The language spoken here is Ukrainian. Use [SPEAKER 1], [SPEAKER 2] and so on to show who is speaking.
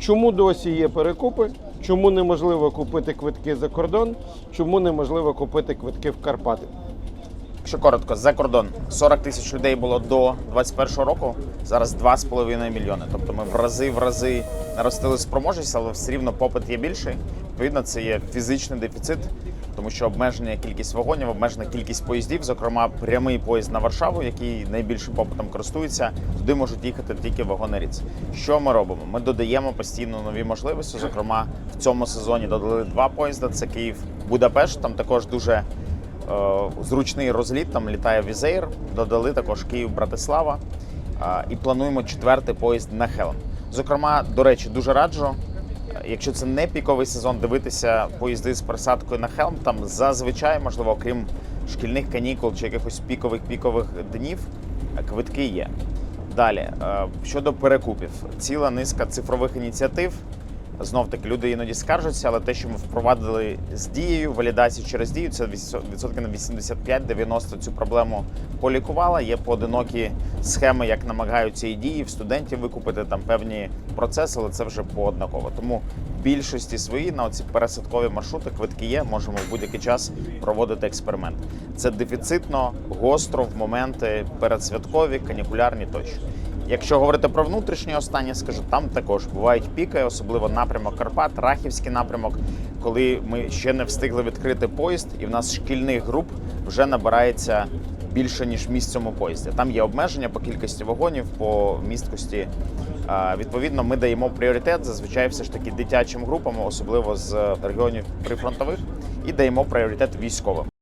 [SPEAKER 1] Чому досі є перекупи? Чому неможливо купити квитки за кордон? Чому неможливо купити квитки в Карпати?
[SPEAKER 2] Якщо коротко, за кордон 40 тисяч людей було до 21 року. Зараз 2,5 мільйони. Тобто ми в рази в рази наростили спроможність, але все рівно попит є більший. Відповідно, це є фізичний дефіцит, тому що обмежена кількість вагонів, обмежена кількість поїздів, зокрема прямий поїзд на Варшаву, який найбільшим попитом користується. Туди можуть їхати тільки вагони Ріц. Що ми робимо? Ми додаємо постійно нові можливості. Зокрема, в цьому сезоні додали два поїзди: це Київ, Будапешт. Там також дуже е, зручний розліт. Там літає Візейр. Додали також Київ, Братислава. Е, і плануємо четвертий поїзд на Хелм. Зокрема, до речі, дуже раджу. Якщо це не піковий сезон, дивитися поїзди з присадкою на Хелм, там зазвичай, можливо, окрім шкільних канікул чи якихось пікових пікових днів, е, квитки є. Далі е, щодо перекупів, ціла низка цифрових ініціатив. Знов таки люди іноді скаржаться, але те, що ми впровадили з дією, валідацію через дію, це відсотки на 85-90 цю проблему полікувала. Є поодинокі схеми, як намагаються і дії в студентів викупити там певні процеси, але це вже пооднаково. Тому в більшості свої на оці пересадкові маршрути квитки є. Можемо в будь-який час проводити експеримент. Це дефіцитно, гостро в моменти передсвяткові, канікулярні тощо. Якщо говорити про внутрішнє останнє, скажу, там також бувають піки, особливо напрямок Карпат, Рахівський напрямок, коли ми ще не встигли відкрити поїзд, і в нас шкільних груп вже набирається більше ніж місць цьому поїзді. Там є обмеження по кількості вагонів, по місткості. Відповідно, ми даємо пріоритет зазвичай все ж таки дитячим групам, особливо з регіонів прифронтових, і даємо пріоритет військовим.